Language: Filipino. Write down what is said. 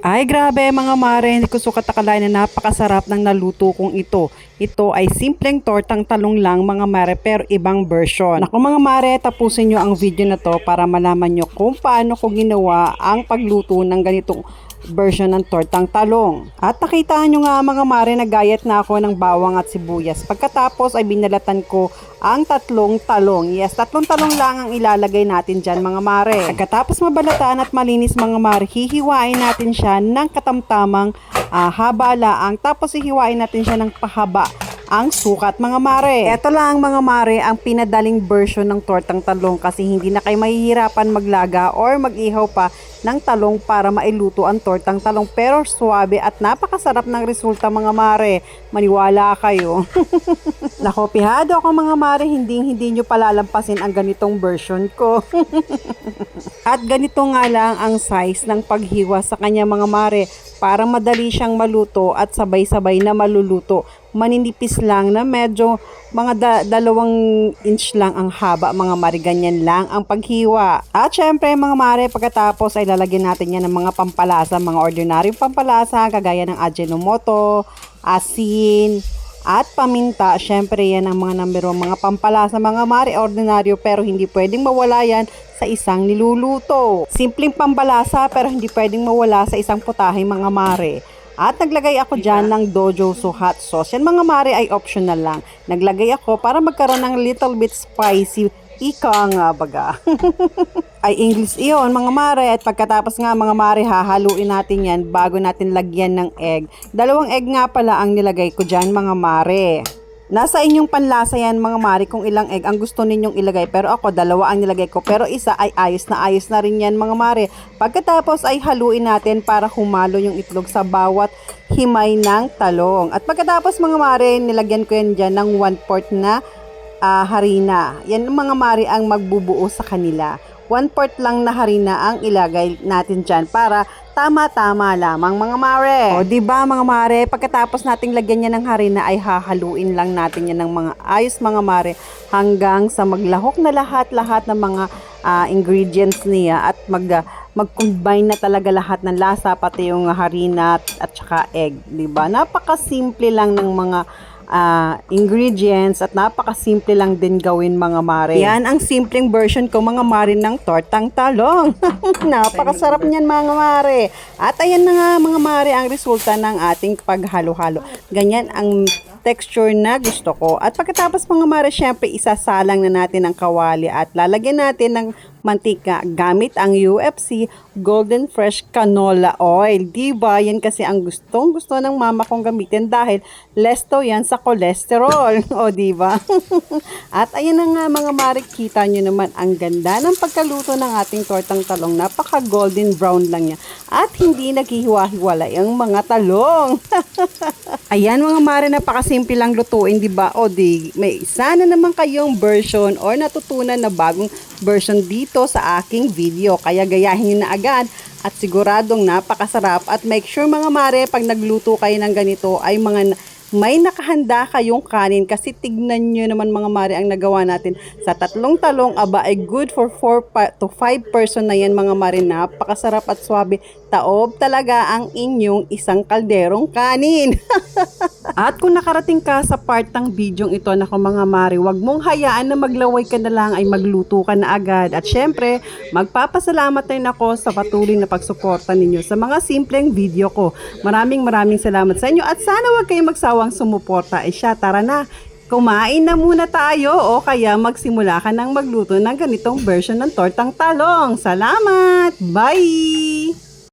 Ay grabe mga mare, hindi ko sukat akalain na napakasarap ng naluto kong ito. Ito ay simpleng tortang talong lang mga mare pero ibang version. Naku mga mare, tapusin nyo ang video na to para malaman nyo kung paano ko ginawa ang pagluto ng ganitong version ng tortang talong. At nakita nyo nga mga mare, nagayat na ako ng bawang at sibuyas. Pagkatapos ay binalatan ko ang tatlong talong. Yes, tatlong talong lang ang ilalagay natin dyan mga mare. Pagkatapos mabalatan at malinis mga mare, hihiwain natin siya ng katamtamang ah, haba laang. Tapos hihiwain natin siya ng pahaba ang sukat mga mare. Ito lang mga mare ang pinadaling version ng tortang talong kasi hindi na kayo mahihirapan maglaga or mag-ihaw pa ng talong para mailuto ang tortang talong pero suwabe at napakasarap ng resulta mga mare. Maniwala kayo. Nakopihado ako mga mare, hindi hindi nyo palalampasin ang ganitong version ko. At ganito nga lang ang size ng paghiwa sa kanya mga mare para madali siyang maluto at sabay-sabay na maluluto. Maninipis lang na medyo mga da- dalawang inch lang ang haba mga mare, ganyan lang ang paghiwa. At syempre mga mare, pagkatapos ay lalagyan natin yan ng mga pampalasa, mga ordinaryong pampalasa kagaya ng Ajinomoto, asin, at paminta, syempre yan ang mga number one, mga pampalasa, mga mari, ordinaryo, pero hindi pwedeng mawala yan sa isang niluluto. Simpleng pampalasa, pero hindi pwedeng mawala sa isang putahe, mga mare. At naglagay ako dyan ng Dojo So Hot Sauce. Yan mga mare ay optional lang. Naglagay ako para magkaroon ng little bit spicy. Ika nga baga. ay English iyon mga mare at pagkatapos nga mga mare hahaluin natin yan bago natin lagyan ng egg. Dalawang egg nga pala ang nilagay ko dyan mga mare. Nasa inyong panlasa yan mga mare kung ilang egg ang gusto ninyong ilagay pero ako dalawa ang nilagay ko pero isa ay ayos na ayos na rin yan mga mare. Pagkatapos ay haluin natin para humalo yung itlog sa bawat himay ng talong. At pagkatapos mga mare nilagyan ko yan dyan ng 1 quart na ah, harina. Yan ang mga mari ang magbubuo sa kanila. One part lang na harina ang ilagay natin dyan para tama-tama lamang mga mare. O di ba mga mare, pagkatapos nating lagyan niya ng harina ay hahaluin lang natin yan ng mga ayos mga mare hanggang sa maglahok na lahat-lahat ng mga ah, ingredients niya at mag ah, mag-combine na talaga lahat ng lasa pati yung harina at, at saka egg, 'di ba? Napakasimple lang ng mga ah, ingredients at napakasimple lang din gawin mga mare. Yan ang simpleng version ko mga mare ng tortang talong. Napakasarap niyan mga mare. At ayan na nga mga mare ang resulta ng ating paghalo-halo. Ganyan ang texture na gusto ko. At pagkatapos mga mare, syempre isasalang na natin ang kawali at lalagyan natin ng mantika gamit ang UFC Golden Fresh Canola Oil. Diba? Yan kasi ang gustong gusto ng mama kong gamitin dahil less daw yan sa cholesterol. o diba? at ayan na nga mga mare, kita nyo naman ang ganda ng pagkaluto ng ating tortang talong. Napaka golden brown lang niya. At hindi naghihiwa-hiwalay ang mga talong. Ayan mga mare, napakasimple lang lutuin, di ba? O di, may isa na naman kayong version or natutunan na bagong version dito sa aking video. Kaya gayahin nyo na agad at siguradong napakasarap. At make sure mga mare, pag nagluto kayo ng ganito ay mga may nakahanda kayong kanin. Kasi tignan nyo naman mga mare ang nagawa natin. Sa tatlong talong aba ay good for 4 pa- to 5 person na yan mga mare. Napakasarap at swabe taob talaga ang inyong isang kalderong kanin At kung nakarating ka sa part ng video ito na mga mare, wag mong hayaan na maglaway ka na lang ay magluto ka na agad. At syempre, magpapasalamat din ako sa patuloy na pagsuporta ninyo sa mga simpleng video ko. Maraming maraming salamat sa inyo at sana wag kayong magsawang sumuporta. Eh siya, tara na. Kumain na muna tayo o kaya magsimula ka ng magluto ng ganitong version ng tortang talong. Salamat! Bye!